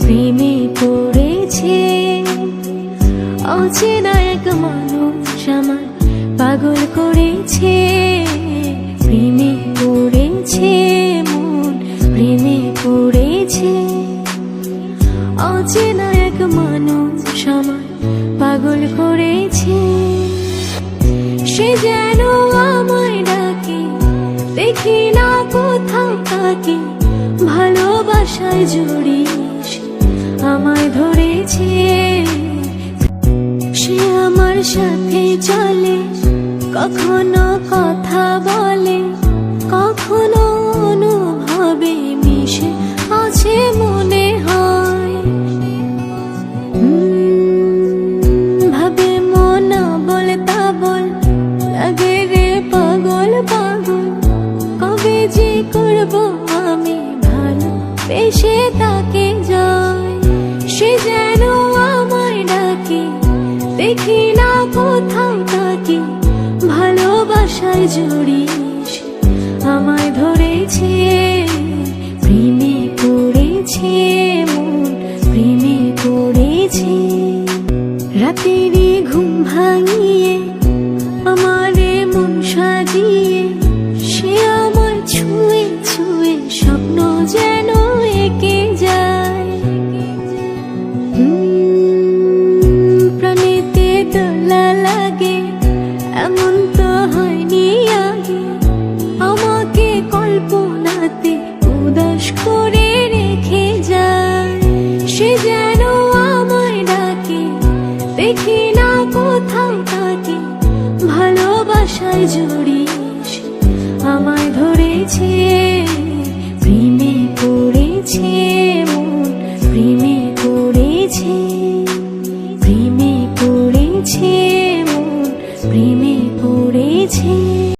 পড়েছে পড়েছে। অচেনা এক মানুষ পাগল করেছে। পড়েছে পড়েছে। অচেনা এক মানুষ পাগল করেছে। সে যেন আমায় ডাকে, দেখি না তাকে ভালোবাসায় জড়িস আমায় ধরেছে। সে আমার সাথে চলে কখনো কথা যে করব আমি ভালো, বেশে তাকে যায় সে যেন আমায় ডাকে, দেখি না কোথাও তাকে। ভালোবাসায় জড়িস, আমায় ধরেছে, প্রেমে পড়েছে মন, প্রেমে পড়েছে। রাতেরই যেন যায়। লাগে, এমন তো হয়নি আমাকে কল্পনাতে উদাস করে রেখে যায়। সে যেন আমায় দেখি না ভালোবাসায় 情。